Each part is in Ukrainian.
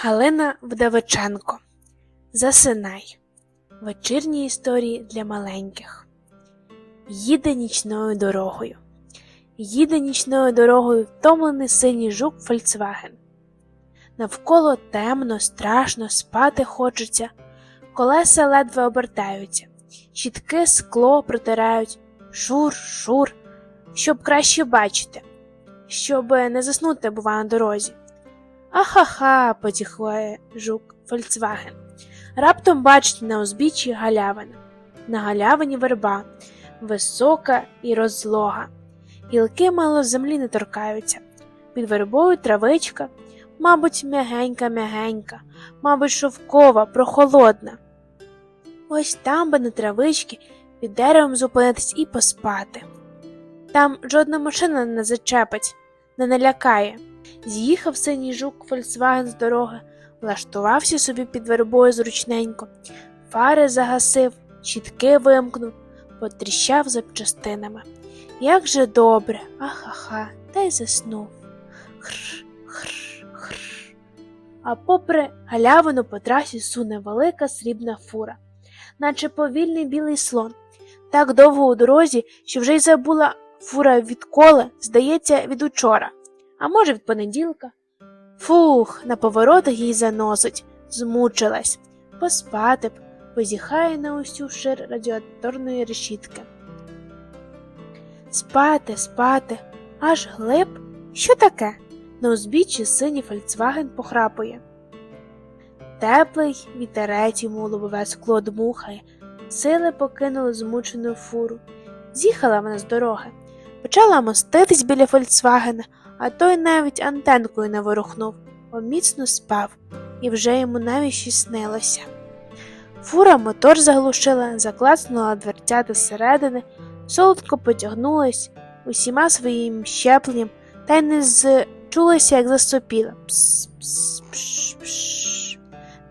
Галина Вдовиченко Засинай. Вечірні історії для маленьких. Їде нічною дорогою. Їде нічною дорогою втомлений синій жук Фольксваген. Навколо темно, страшно, спати хочеться, колеса ледве обертаються, чітке скло протирають, шур, шур, щоб краще бачити, щоб не заснути, бува, на дорозі. Ахаха, потіхує жук Фольксваген. Раптом бачить на узбіччі галявина. На галявині верба, висока і розлога. Гілки мало землі не торкаються. Під вербою травичка, мабуть, м'ягенька-м'ягенька, мабуть, шовкова, прохолодна. Ось там би на травичці під деревом зупинитись і поспати. Там жодна машина не зачепить, не налякає. З'їхав синій жук Фольксваген з дороги, влаштувався собі під вербою зручненько, фари загасив, чітки вимкнув, потріщав запчастинами. Як же добре, ахаха, та й заснув. Хр, хр, хр. А попри галявину по трасі суне велика срібна фура, наче повільний білий слон. Так довго у дорозі, що вже й забула фура відколи, здається, від учора а може, від понеділка. Фух, на поворотах їй заносить, змучилась, поспати б, позіхає на усю шир радіаторної решітки. Спати, спати, аж глиб. Що таке? На узбіччі синій Фольксваген похрапує. Теплий вітерець йому лобове скло дмухає, сили покинули змучену фуру. З'їхала вона з дороги, почала моститись біля Фольксвагена, а той навіть антенкою не ворухнув, бо міцно спав, і вже йому навіть щось снилося. Фура мотор заглушила, заклацнула дверцята зсередини, солодко потягнулась усіма своїм щепленням та й не зчулася, як засопіла. Пс, пс.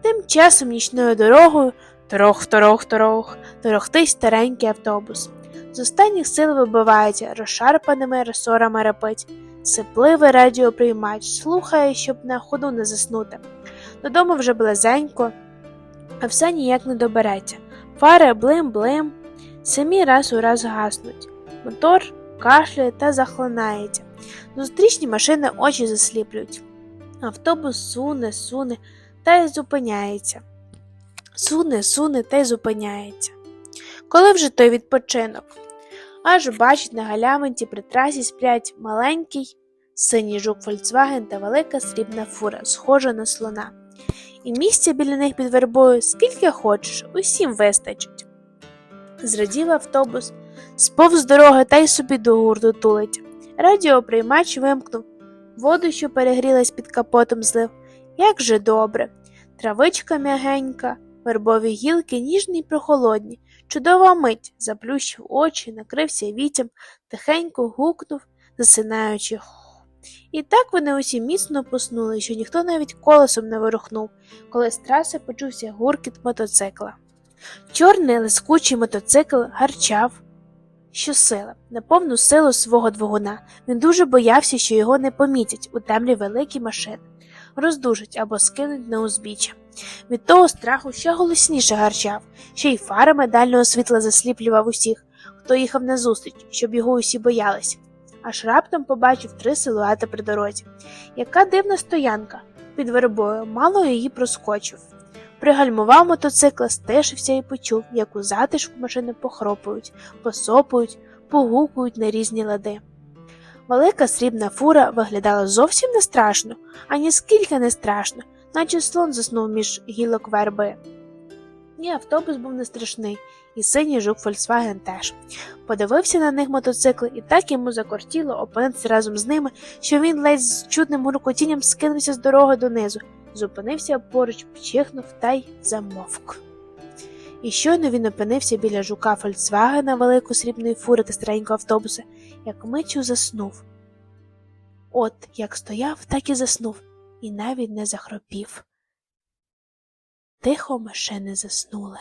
Тим часом нічною дорогою торох, торох, торох, торохтий старенький автобус. З останніх сил вибивається, розшарпаними ресорами репить. Сипливий радіоприймач, слухає, щоб на ходу не заснути. Додому вже близенько, а все ніяк не добереться. Фари блим-блим, самі раз у раз гаснуть. Мотор кашляє та захлинається. Зустрічні машини очі засліплюють. Автобус суне, суне та й зупиняється. Суне, суне та й зупиняється. Коли вже той відпочинок? Аж бачить на галявинці при трасі сплять маленький синій жук Фольксваген та велика срібна фура, схожа на слона. І місця біля них під вербою скільки хочеш, усім вистачить. Зрадів автобус, сповз дороги та й собі до гурту тулить. Радіоприймач вимкнув, воду, що перегрілась під капотом, злив. Як же добре! Травичка м'ягенька, вербові гілки ніжні й прохолодні. Чудова мить, заплющив очі, накрився вітям, тихенько гукнув, засинаючи. І так вони усі міцно поснули, що ніхто навіть колесом не ворухнув, коли з траси почувся гуркіт мотоцикла. Чорний лискучий мотоцикл гарчав щосили, на повну силу свого двигуна. Він дуже боявся, що його не помітять у темрі великі машини, роздужать або скинуть на узбіччя. Від того страху ще голосніше гарчав, ще й фарами дальнього світла засліплював усіх, хто їхав назустріч, щоб його усі боялися. Аж раптом побачив три силуети при дорозі. Яка дивна стоянка під вербою, мало її проскочив. Пригальмував мотоцикла, стишився і почув, як у затишку машини похропують, посопують, погукують на різні лади. Велика срібна фура виглядала зовсім не страшно, ані скільки не страшно, наче слон заснув між гілок верби. Ні, автобус був не страшний, і синій жук Фольксваген теж. Подивився на них мотоцикли, і так йому закортіло опинитися разом з ними, що він ледь з чутним гуркотінням скинувся з дороги донизу, зупинився поруч, чихнув та й замовк. І щойно він опинився біля жука Фольксвагена великої срібної фури та старенького автобуса, як мичу заснув. От як стояв, так і заснув, і навіть не захропів. Тихо ми ще не заснули.